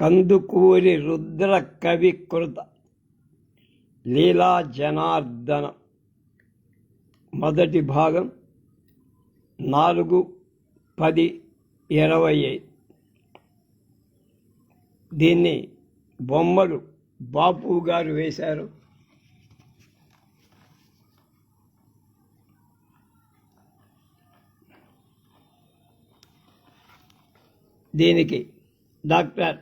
కందుకూరి రుద్ర కవి కృత లీలా జనార్దన మొదటి భాగం నాలుగు పది ఇరవై ఐదు. దీన్ని బొమ్మలు బాపు గారు వేశారు. దీనికి doctor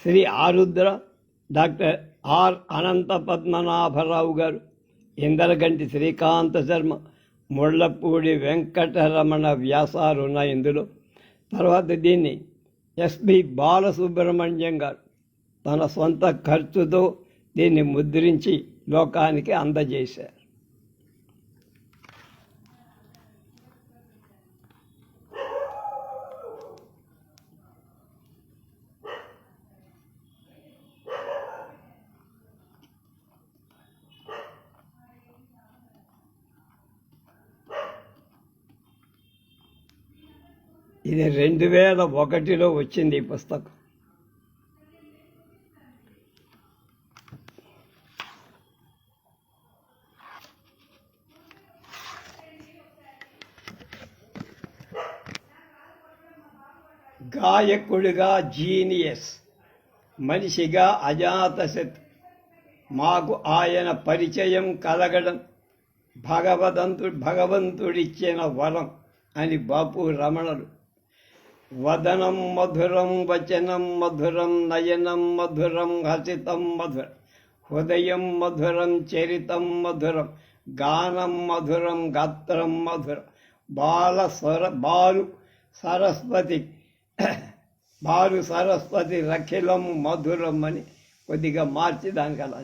Shri Arudra doctor R Ananta Padmanabharao గారు ఇందరగంటి శ్రీకాంత శర్మ ముళ్ళపూడి వెంకటరమణ వ్యాసాలు ఉన్నాయి ఇందులో. తర్వాత దీన్ని ఎస్బి బాలసుబ్రహ్మణ్యం గారు తన సొంత ఖర్చుతో దీన్ని ముద్రించి లోకానికి అందజేశారు. ఇది రెండు వేల ఒకటిలో వచ్చింది ఈ పుస్తకం. గాయకుడిగా జీనియస్ మనిషిగా అజాతశత్ మాకు ఆయన పరిచయం కలగడం భగవదంతు భగవంతుడిచ్చిన వరం అని బాపు రమణలు వదనం మధురం వచనం మధురం నయనం మధురం హసితం మధురం హృదయం మధురం చరితం మధురం గానం మధురం గాత్రం మధురం బాల స్వర బాలు సరస్వతి బాలు సరస్వతి రఖిలం మధురం అని కొద్దిగా మార్చి దానికి అలా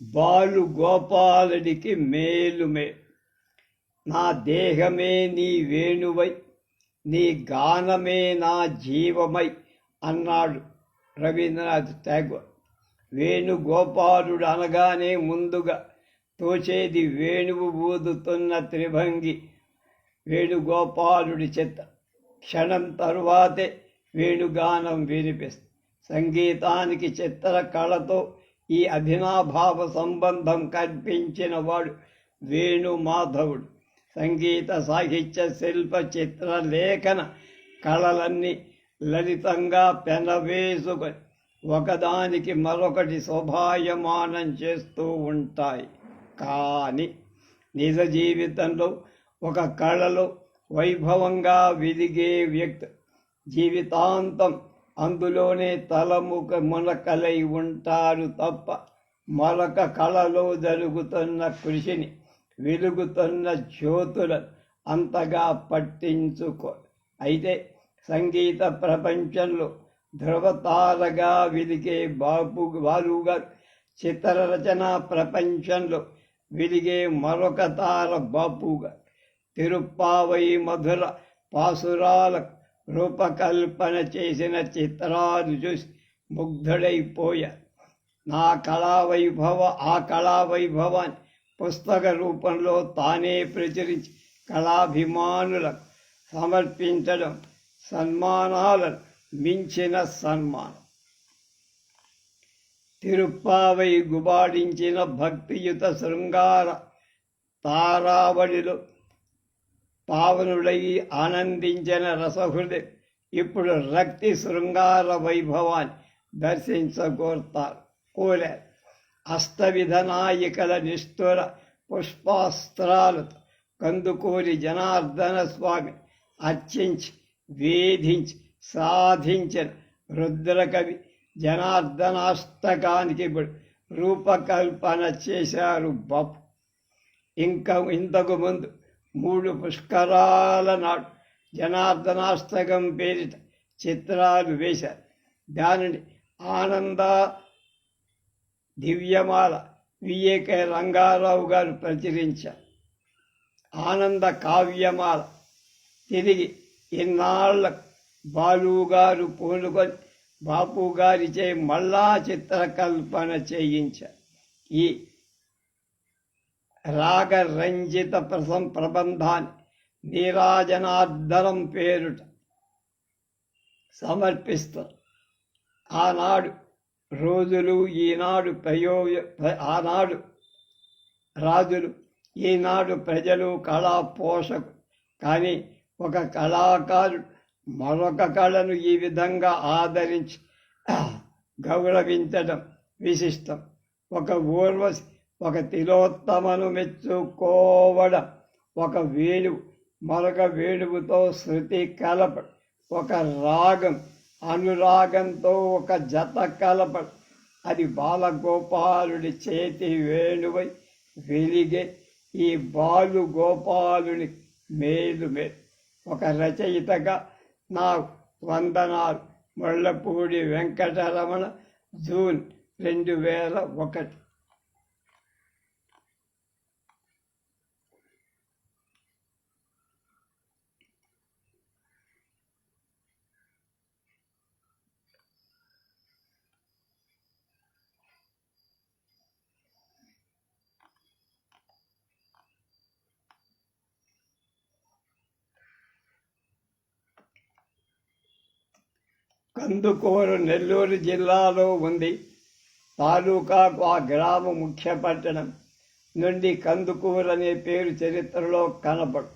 బాలు గోపాలుడికి మేలు మేలు నా దేహమే నీ వేణువై నీ గానమే నా జీవమై అన్నాడు రవీంద్రనాథ్ ఠాగూర్. వేణుగోపాలుడు అనగానే ముందుగా తోచేది వేణువు ఊదుతున్న త్రిభంగి వేణుగోపాలుడి చిత్త క్షణం తరువాతే వేణుగానం వినిపిస్తుంది సంగీతానికి చిత్ర కళతో ఈ అభినాభావ సంబంధం కల్పించిన వాడు వేణు మాధవుడు సంగీత సాహిత్య శిల్ప చిత్ర లేఖన కళలన్నీ లలితంగా పెనవేసుకొని ఒకదానికి మరొకటి శోభాయమానం చేస్తూ ఉంటాయి. కానీ నిజ జీవితంలో ఒక కళలో వైభవంగా వెలిగే వ్యక్తి జీవితాంతం అందులోనే తలముక మునకలై ఉంటారు తప్ప మరొక కళలో జరుగుతున్న కృషిని వెలుగుతున్న జ్యోతులు అంతగా పట్టించుకో. అయితే సంగీత ప్రపంచంలో ధ్రువతారగా వెలిగే బాపు బాలుగా చిత్రరచన ప్రపంచంలో వెలిగే మరొక తార బాపుగా తిరుప్పావై మధుర పాసురాల రూపకల్పన చేసిన చిత్రాలు చూసి ముగ్ధుడైపోయారు. నా కళా వైభవ ఆ కళా వైభవాన్ని పుస్తక రూపంలో తానే ప్రచురించి కళాభిమానులకు సమర్పించడం సన్మానాలను మించిన సన్మానం. తిరుప్పావై గుబాడించిన భక్తియుత శృంగార తారావళిలో పావనుడై ఆనందించిన రసహృదయం ఇప్పుడు రక్తి శృంగార వైభవాన్ని దర్శించగోరుతారు కోరారు. హస్తవిధనాయికల నాయికల నిష్ఠుర పుష్పాస్త్రాలతో కందుకూరి జనార్దన స్వామి అర్చించి వేధించి సాధించిన రుద్రకవి జనార్దనాష్టకానికి ఇప్పుడు రూపకల్పన చేశారు బాపు. ఇంకా ఇంతకు ముందు మూడు పుష్కరాల నాడు జనార్దనాష్టకం పేరిట చిత్రాలు వేశారు. దానిని ఆనంద దివ్యమాల విఏకే రంగారావు గారు ప్రచురించారు ఆనంద కావ్యమాల తిరిగి ఇన్నాళ్ళ బాలు గారు పూనుకొని బాపు గారిచే మళ్ళా చిత్రకల్పన చేయించారు ఈ రాగరంజిత ప్రసం ప్రబంధాన్ని నీరాజనార్ధనం పేరుట సమర్పిస్తారు ఆనాడు రోజులు ఈనాడు ప్రయో ఆనాడు రాజులు ఈనాడు ప్రజలు కళా పోషకు కానీ ఒక కళాకారుడు మరొక కళను ఈ విధంగా ఆదరించి గౌరవించడం విశిష్టం. ఒక ఊర్వశి ఒక తిలోత్తమను మెచ్చుకోవడం ఒక వేణువు మరొక వేణువుతో శృతి కలప ఒక రాగం అనురాగంతో ఒక జత కలప అది బాలగోపాలుడి చేతి వేణువై వెలిగే ఈ బాలు గోపాలుని మేలు మే ఒక రచయితగా నా వందనాలు. ముళ్ళపూడి వెంకటరమణ జూన్ రెండు వేల ఒకటి. కందుకూరు నెల్లూరు జిల్లాలో ఉంది. తాలూకాకు ఆ గ్రామ ముఖ్య పట్టణం. నుండి కందుకూరు అనే పేరు చరిత్రలో కనపడు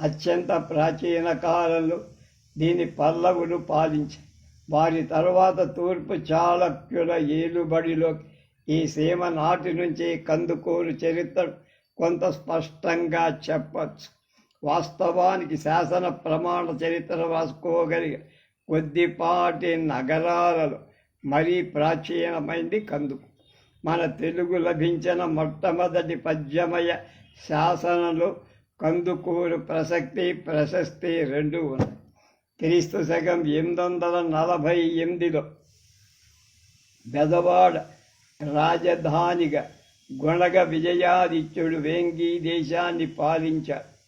అత్యంత ప్రాచీన కాలంలో దీని పల్లవులు పాలించి వారి తర్వాత తూర్పు చాళక్యుల ఏలుబడిలో ఈ సీమ నాటి నుంచి కందుకూరు చరిత్ర కొంత స్పష్టంగా చెప్పచ్చు. వాస్తవానికి శాసన ప్రమాణ చరిత్ర రాసుకోగలిగే కొద్దిపాటి నగరాలలో మరీ ప్రాచీనమైంది కందుకు. మన తెలుగు లభించిన మొట్టమొదటి పద్యమయ శాసనలు కందుకూరు ప్రసక్తి ప్రశస్తి రెండు ఉన్నాయి. క్రీస్తు శకం ఎనిమిది వందల నలభై ఎనిమిదిలో బెదవాడ రాజధానిగా గుణగ విజయాదిత్యుడు వేంగి దేశాన్ని పాలించాడు.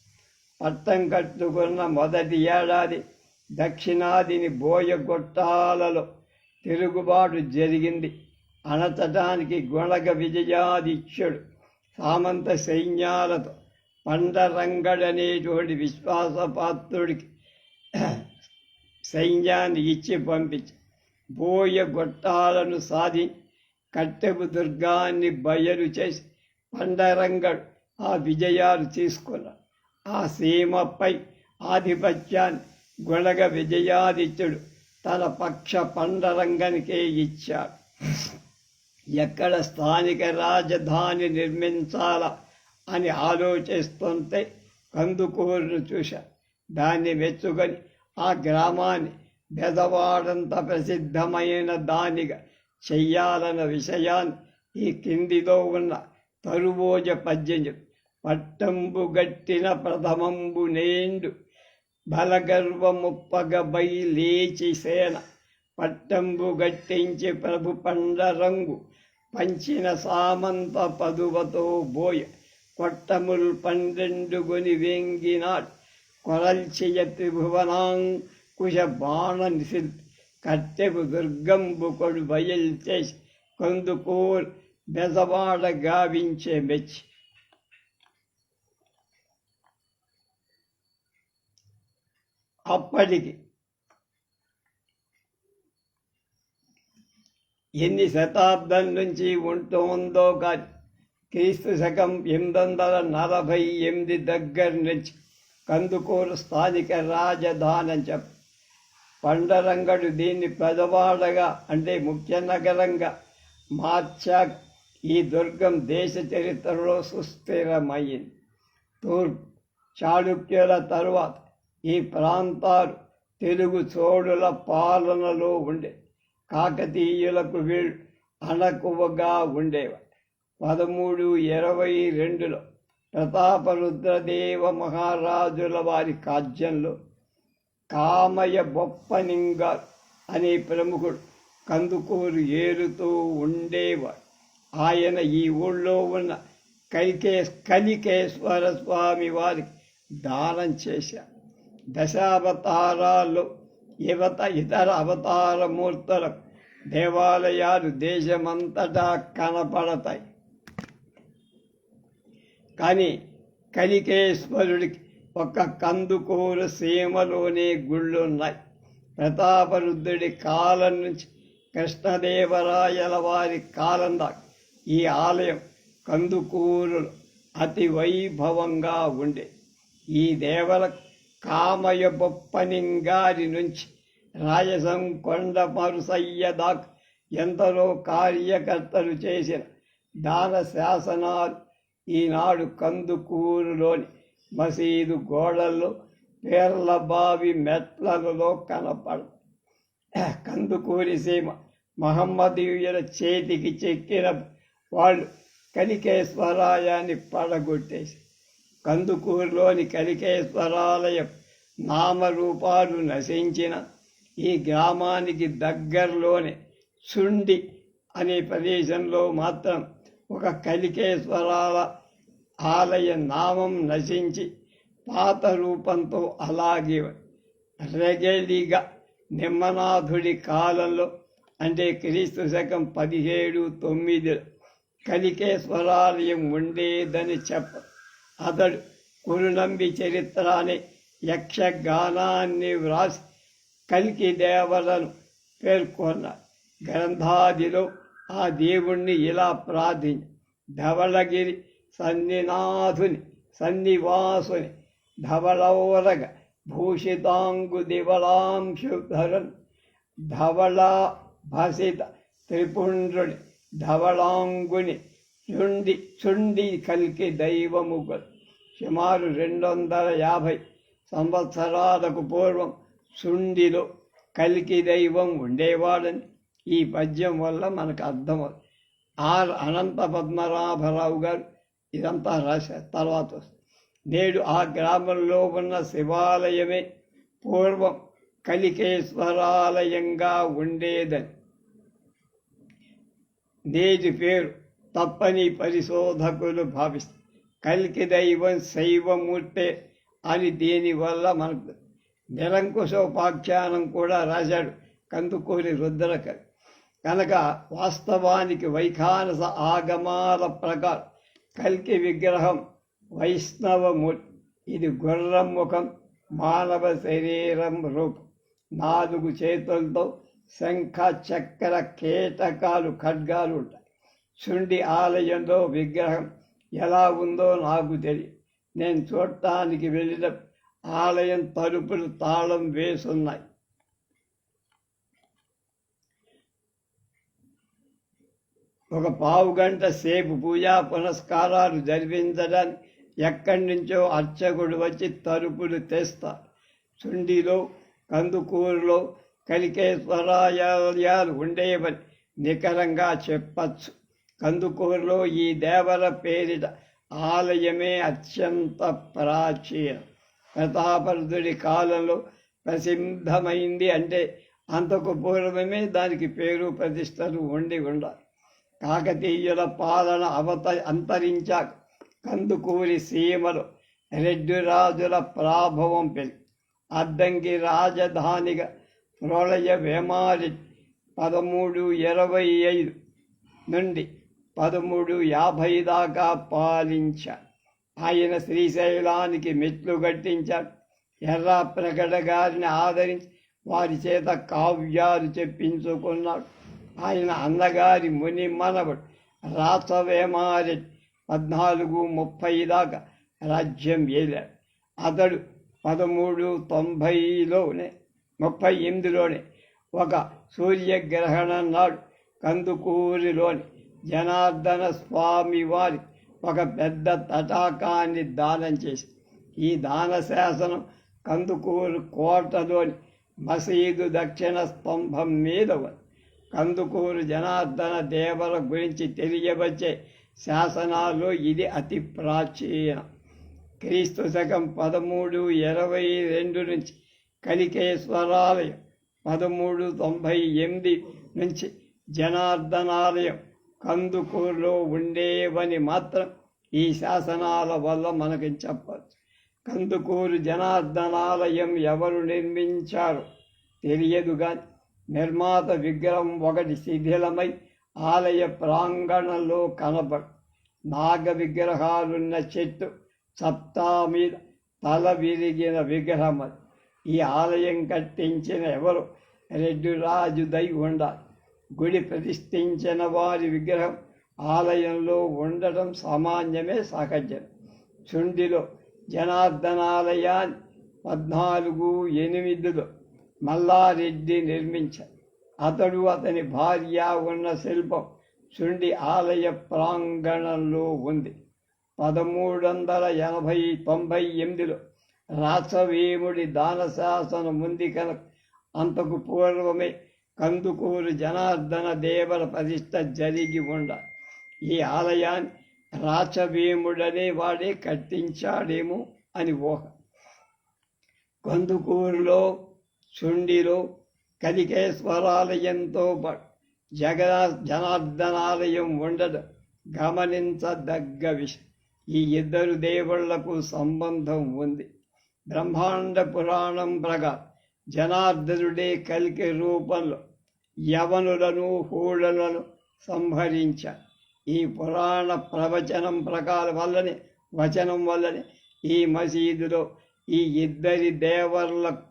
పట్టం కట్టుకున్న మొదటి ఏడాది దక్షిణాదిని బోయగొట్టాలలో తిరుగుబాటు జరిగింది. అణచటానికి గుణగ విజయాదిత్యుడు సామంత సైన్యాలతో పండరంగడనేటువంటి విశ్వాసపాత్రుడికి సైన్యాన్ని ఇచ్చి పంపించి బోయ గొట్టాలను సాధి కట్టెపు దుర్గాన్ని బయలు చేసి పండరంగడు ఆ విజయాలు తీసుకున్నాడు. ఆ సీమపై ఆధిపత్యాన్ని గుణగ విజయాదిత్యుడు తన పక్ష పండరంగనికే ఇచ్చాడు. ఎక్కడ స్థానిక రాజధాని నిర్మించాలా అని ఆలోచిస్తుంటే కందుకూరును చూశా. దాన్ని మెచ్చుకొని ఆ గ్రామాన్ని బెదవాడంత ప్రసిద్ధమైన దానిగా చెయ్యాలన్న విషయాన్ని ఈ కిందిలో ఉన్న తరువోజ పద్యం పట్టంబు గట్టిన ప్రథమంబు నేండు బలగర్వముప్పగబై లేచి సేన పట్టంబు గట్టించి ప్రభు పండరంగు పంచిన సామంత పదువతో బోయ కొట్టముల్ పన్నెండుగొని వెంగినాడు కొరల్చియ త్రిభువనాంకుశ బాణ నిసిల్ కట్టెపు దుర్గంబు కొడు బయలు చేసి కొందుకూర్ బెజవాడ గావించే మెచ్చి అప్పటికి ఎన్ని శతాబ్దం నుంచి ఉంటుందో కానీ క్రీస్తు శకం ఎనిమిది వందల నలభై ఎనిమిది దగ్గర నుంచి కందుకూరు స్థానిక రాజధాని అని చెప్ప పండరంగడు దీన్ని పెదవాడగా అంటే ముఖ్య నగరంగా మార్చా ఈ దుర్గం దేశ చరిత్రలో సుస్థిరమైంది తూర్పు చాళుక్యుల తరువాత ఈ ప్రాంతాలు తెలుగు చోడుల పాలనలో ఉండే కాకతీయులకు వీళ్ళు అనకువగా ఉండేవారు పదమూడు ఇరవై రెండులో ప్రతాపరుద్రదేవ మహారాజుల వారి కాజ్యంలో కామయ బొప్పనింగారు అనే ప్రముఖుడు కందుకూరు ఏరుతూ ఉండేవాడు. ఆయన ఈ ఊళ్ళో ఉన్న కైకే కలికేశ్వర స్వామి వారికి దానం చేశారు. దశావతారాల్లో యువత ఇతర అవతారమూర్తులకు దేవాలయాలు దేశమంతటా కనపడతాయి. కానీ కలికేశ్వరుడికి ఒక కందుకూరు సీమలోనే గుళ్ళున్నాయి. ప్రతాపరుద్ధుడి కాలం నుంచి కృష్ణదేవరాయల వారి కాలం దాకా ఈ ఆలయం కందుకూరులు అతి వైభవంగా ఉండే. ఈ దేవల కామయ బొప్పనింగారి నుంచి రాజసం కొండ మరుసయ్యదాక్ ఎందరో కార్యకర్తలు చేసిన దాన శాసనాలు ఈనాడు కందుకూరులోని మసీదు గోడల్లో పేర్ల బావి మెట్లలో కనపడ. కందుకూరి సీమ మహమ్మదీయుల చేతికి చెక్కిన వాళ్ళు కనికేశ్వరాయాన్ని పడగొట్టేసి కందుకూరులోని కలికేశ్వరాలయం నామరూపాలు నశించిన ఈ గ్రామానికి దగ్గరలోనే సుండి అనే ప్రదేశంలో మాత్రం ఒక కలికేశ్వరాల ఆలయ నామం నశించి పాత రూపంతో అలాగే రెగలిగా నిమ్మనాథుడి కాలంలో అంటే క్రీస్తు శకం పదిహేడు తొమ్మిది కలికేశ్వరాలయం ఉండేదని చెప్ప అతడు కురునంబి చరిత్ర అనే యక్షగానాన్ని వ్రాసి కలికి దేవలను పేర్కొన్నారు గ్రంథాదిలో ఆ దేవుణ్ణి ఇలా ప్రార్థించి ధవళగిరి సన్నినాథుని సన్నివాసుని ధవళౌరగ భూషితాంగు దివళాంశుధరన్ ధవళా భసిత త్రిపుండ్రుని ధవళాంగుని చుండి చుండి కలికి దైవముగలు. సుమారు రెండు వందల యాభై సంవత్సరాలకు పూర్వం సుండిలో కలికి దైవం ఉండేవాడని ఈ పద్యం వల్ల మనకు అర్థమవుతుంది ఆర్ అనంత పద్మనాభరావు గారు ఇదంతా రాశారు. తర్వాత వస్తుంది. నేడు ఆ గ్రామంలో ఉన్న శివాలయమే పూర్వం కలికేశ్వరాలయంగా ఉండేదని. నేటి పేరు తప్పని పరిశోధకులు భావిస్తారు. కలికి దైవం శైవమూర్తే అని దీనివల్ల మనకు నిరంకుశోపాఖ్యానం కూడా రాశాడు కందుకూరి రుద్రకవి. కనుక వాస్తవానికి వైఖానస ఆగమాల ప్రకారం కల్కి విగ్రహం వైష్ణవమూర్తి ఇది గుర్రం ముఖం మానవ శరీరం రూపం. నాలుగు చేతులతో శంఖ చక్ర కీటకాలు ఖడ్గాలు ఉంటాయి. శుండి ఆలయంలో విగ్రహం ఎలా ఉందో నాకు తెలియదు నేను చూడటానికి వెళ్ళిన ఆలయం తలుపులు తాళం వేసున్నాయి. ఒక పావు గంట సేపు పూజా పునస్కారాలు జరిపించడానికి ఎక్కడి నుంచో అర్చకుడు వచ్చి తలుపులు తెస్తారు చుండిలో కందుకూరులో కలికేశ్వరాలయాలు ఉండేవని నికరంగా చెప్పచ్చు. కందుకూరులో ఈ దేవర పేరిట ఆలయమే అత్యంత ప్రాచీన ప్రతాపరుదుడి కాలంలో ప్రసిద్ధమైంది అంటే అంతకు పూర్వమే దానికి పేరు ప్రతిష్టలు ఉండి ఉండాలి కాకతీయుల పాలన అవత అంతరించాక కందుకూరి సీమలు రెడ్డి రాజుల ప్రాభవం పెరిగి అద్దంకి రాజధానిగా ప్రళయ వేమారి పదమూడు ఇరవై ఐదు నుండి పదమూడు యాభై దాకా పాలించాడు ఆయన శ్రీశైలానికి మెట్లు కట్టించాడు ఎర్ర ప్రకట గారిని ఆదరించి వారి చేత కావ్యాలు చెప్పించుకున్నాడు. ఆయన అన్నగారి ముని మనవడు. రాసవేమారెడ్డి పద్నాలుగు ముప్పై దాకా రాజ్యం ఏలాడు అతడు పదమూడు తొంభైలోనే ముప్పై ఎనిమిదిలోనే ఒక సూర్యగ్రహణం నాడు కందుకూరిలోని జనార్దన స్వామి వారి ఒక పెద్ద తటాకాన్ని దానం చేసి ఈ దాన శాసనం కందుకూరు కోటలోని మసీదు దక్షిణ స్తంభం మీద ఉంది. కందుకూరు జనార్దన దేవర గురించి తెలియవచ్చే శాసనాల్లో ఇది అతి ప్రాచీన. క్రీస్తు శకం పదమూడు ఇరవై రెండు నుంచి కలికేశ్వరాలయం పదమూడు తొంభై ఎనిమిది నుంచి జనార్దనాలయం కందుకూరులో ఉండేవని మాత్రం ఈ శాసనాల వల్ల మనకి చెప్పచ్చు. కందుకూరు జనార్దనాలయం ఎవరు నిర్మించారు? తెలియదు కానీ నిర్మాత విగ్రహం ఒకటి శిథిలమై ఆలయ ప్రాంగణంలో కనబడు నాగ విగ్రహాలున్న చెట్టు సప్తా మీద తల విరిగిన విగ్రహం అది. ఈ ఆలయం కట్టించిన ఎవరు? రెడ్డి రాజు దై ఉండాలి. గుడి ప్రతిష్ఠించిన వారి విగ్రహం ఆలయంలో ఉండటం సామాన్యమే సహజం చుండిలో జనార్దనాలయాన్ని పద్నాలుగు ఎనిమిదిలో మల్లారెడ్డి నిర్మించారు అతడు అతని భార్య ఉన్న శిల్పం చుండి ఆలయ ప్రాంగణంలో ఉంది. పదమూడు వందల ఎనభై తొంభై ఎనిమిదిలో రాసవేముడి దానశాసనం ఉంది కనుక అంతకు పూర్వమే కందుకూరు జనార్దన దేవర ప్రతిష్ట జరిగి ఉండ. ఈ ఆలయాన్ని రాచభీముడనే వాడే కట్టించాడేమో అని ఊహ. కందుకూరులో చుండిలో కలికేశ్వరాలయంతో పాటు జనార్దనాలయం ఉండడం గమనించదగ్గ విషయం. ఈ ఇద్దరు దేవుళ్ళకు సంబంధం ఉంది. బ్రహ్మాండ పురాణం ప్రకారం జనార్దనుడే కలికి రూపంలో యవనులను హూళలను సంహరించ. ఈ పురాణ ప్రవచనం ప్రకారం వల్లనే వచనం వల్లనే ఈ మసీదులో ఈ ఇద్దరి దేవర్ల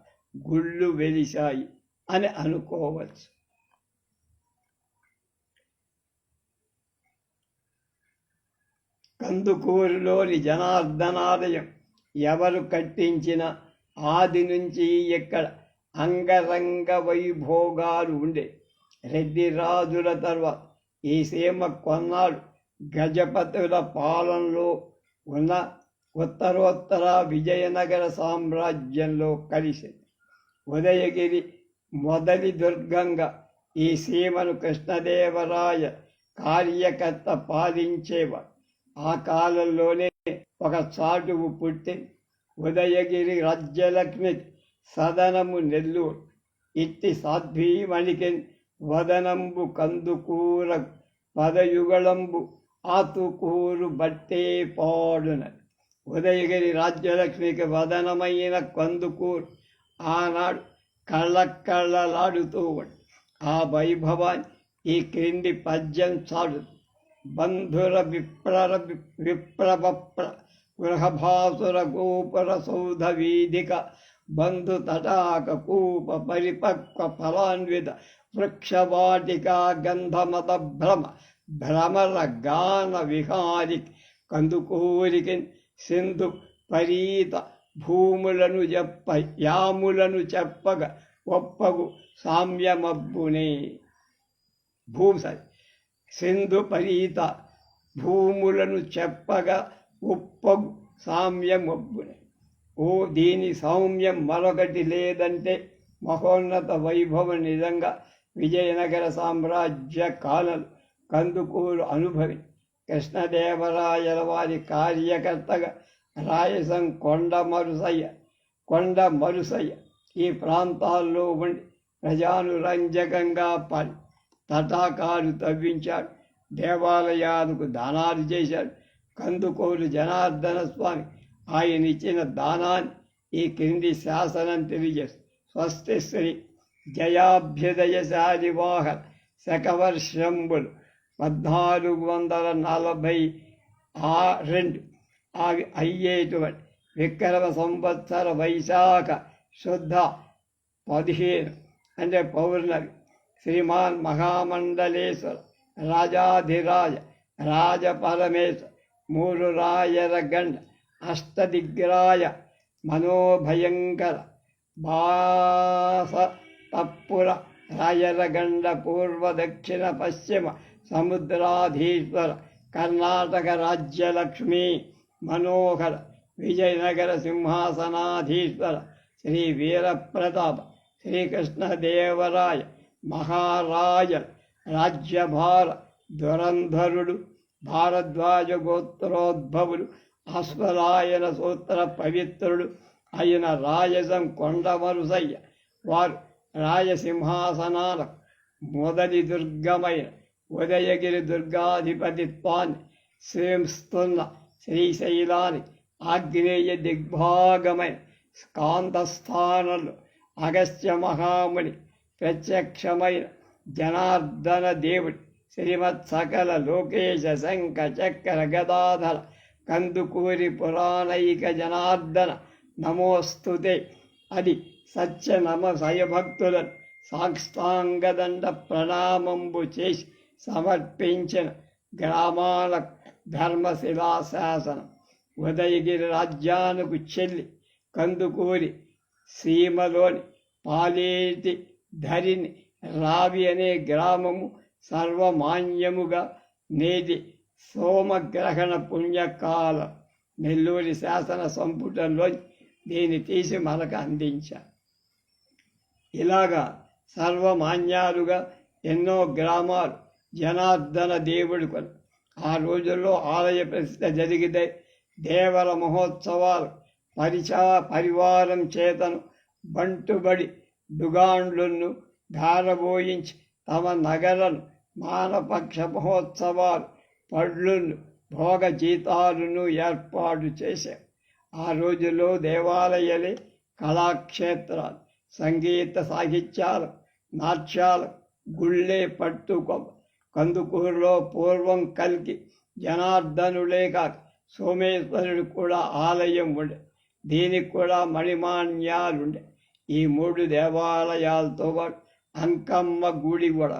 గుళ్ళు వెలిశాయి అని అనుకోవచ్చు. కందుకూరులోని జనార్దనాలయం ఎవరు కట్టించిన? ఆది నుంచి ఇక్కడ అంగరంగ వైభోగాలు ఉండే. రెడ్డి రాజుల తర్వాత ఈ సీమ కొన్నాడు గజపతుల పాలనలో ఉన్న ఉత్తరోత్తర విజయనగర సామ్రాజ్యంలో కలిసింది ఉదయగిరి మొదటి దుర్గంగా ఈ సీమను కృష్ణదేవరాయ కార్యకర్త పాలించేవాడు ఆ కాలంలోనే ఒక చాటువు పుట్టి ఉదయగిరి రాజ్యలక్ష్మి సదనము నెల్లూరు. ఇట్టి సాధ్వీమణికి వదనంబు కందుకూర పదయుగళంబు ఆతుకూరు బట్టే పాడున. ఉదయగిరి రాజ్యలక్ష్మికి వదనమైన కందుకూరు ఆనాడు కళ్ళకళ్ళలాడుతూ ఆ వైభవాన్ని ఈ క్రింది పద్యం చాడు బంధుర విప్లర విప్లవప్ర గృహభాసుర గోపుర సౌధ వీధిక బంధు తటాక కూప పరిపక్వ ఫలాన్విత వృక్షవాటికా గంధమత భ్రమ భ్రమర గాన విహారి కందుకూరికి సింధు పరీత భూములను చెప్ప యాములను చెప్పగ ఒప్పగు సామ్యమబ్బునే. భూసరి సింధు పరీత భూములను చెప్పగా ఒప్పగు సామ్యమబ్బునే. ఓ దీని సౌమ్యం మరొకటి లేదంటే మహోన్నత వైభవం నిజంగా విజయనగర సామ్రాజ్య కాలం కందుకూరు అనుభవి కృష్ణదేవరాయల వారి కార్యకర్తగా రాయసం కొండ మరుసయ్య కొండ మరుసయ్య ఈ ప్రాంతాల్లో ఉండి ప్రజానురంజకంగా పని తటాకాలు తవ్వించాడు. దేవాలయాలకు దానాలు చేశాడు. కందుకూరు జనార్దన స్వామి ఆయన ఇచ్చిన దానాన్ని ఈ క్రింది శాసనం తెలియజేస్తుంది. స్వస్తి శ్రీ జయాభ్యుదయ వాహన శకవర్షంబులు పద్నాలుగు వందల నలభై ఆ రెండు అవి అయ్యేటువంటి విక్రమ సంవత్సర వైశాఖ శుద్ధ పదిహేను అంటే పౌర్ణమి శ్రీమాన్ మహామండలేశ్వర రాజాధిరాజ రాజపరమేశ్వర మూడు రాయర గండ అష్టదిగ్రాయ మనోభయంకర భాస తప్పుల రాయలగండ పూర్వ దక్షిణ పశ్చిమ సముద్రాధీశ్వర కర్ణాటక రాజ్యలక్ష్మి మనోహర విజయనగర సింహాసనాధీశ్వర శ్రీ వీరప్రతాప శ్రీకృష్ణదేవరాయ మహారాజ రాజ్యభార దురంధరుడు భారద్వాజ గోత్రోద్భవుడు అశ్వరాయన సూత్ర పవిత్రుడు అయిన రాజసం కొండమరుసయ్య వారు రాజసింహాసనాల మొదటి దుర్గమైన ఉదయగిరి దుర్గాధిపతిత్వాన్ని శ్రేమిస్తున్న శ్రీశైలాన్ని ఆగ్నేయ దిగ్భాగమైన కాంతస్థానంలో అగస్త్య మహాముని ప్రత్యక్షమైన జనార్దన దేవుడి శ్రీమత్ సకల లోకేశ శంఖ చక్ర గదాధర కందుకూరి పురాణైక జనార్దన నమోస్తుతే అది సత్య నమ సాక్షాంగదండ ప్రణామంబు చేసి సమర్పించిన గ్రామాల ధర్మశిలా శాసనం ఉదయగిరి రాజ్యానికి చెల్లి కందుకూరి సీమలోని పాలేటి ధరిని రావి అనే గ్రామము సర్వమాన్యముగా నేటి సోమగ్రహణ పుణ్యకాలం. నెల్లూరి శాసన సంపుటంలో దీన్ని తీసి మనకు అందించారు. ఇలాగా సర్వమాన్యాలుగా ఎన్నో గ్రామాలు జనార్దన దేవుడి ఆ రోజుల్లో ఆలయ ప్రతిష్ట జరిగితే దేవర మహోత్సవాలు పరిచా పరివారం చేతను బంటుబడి దుగాండ్లను గారబోయించి తమ నగరను మానపక్ష మహోత్సవాలు పళ్ళును భోగ జీతాలను ఏర్పాటు చేశారు. ఆ రోజుల్లో దేవాలయాలే కళాక్షేత్రాలు. సంగీత సాహిత్యాలు నాట్యాలు గుళ్ళే పట్టు కందుకూరులో పూర్వం కలిగి జనార్దనులే కాక సోమేశ్వరుడు కూడా ఆలయం ఉండే. దీనికి కూడా మణిమాన్యాలుండే. ఈ మూడు దేవాలయాలతో పాటు అంకమ్మ గుడి కూడా.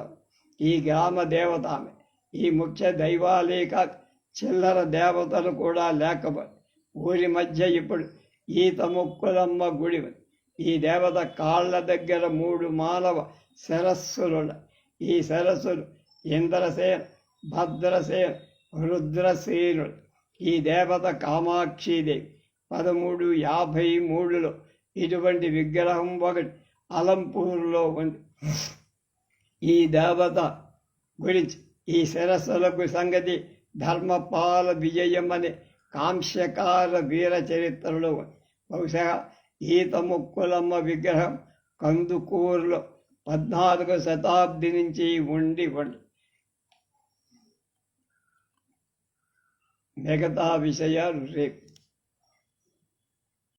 ఈ గ్రామ దేవత ఆమె. ఈ ముఖ్య దైవాలే కాక చిల్లర దేవతలు కూడా లేకపోయి ఊరి మధ్య ఇప్పుడు ఈత ముక్కులమ్మ గుడి ఉంది. ఈ దేవత కాళ్ళ దగ్గర మూడు మానవ శిరస్సులు ఈ సరస్సులు ఇంద్రసేన్ భద్రసేన్ రుద్రసేనుడు ఈ దేవత కామాక్షిదేవి. పదమూడు యాభై మూడులో ఇటువంటి విగ్రహం ఒకటి అలంపూర్లో ఉంది. ఈ దేవత గురించి ఈ శిరస్సులకు సంగతి ధర్మపాల విజయం అనే కాంస్యకార వీర చరిత్రలో ఉంది. బహుశా ఈత ముక్కులమ్మ విగ్రహం కందుకూరులో పద్నాలుగు శతాబ్ది నుంచి ఉండి. మిగతా విషయాలు రేపు.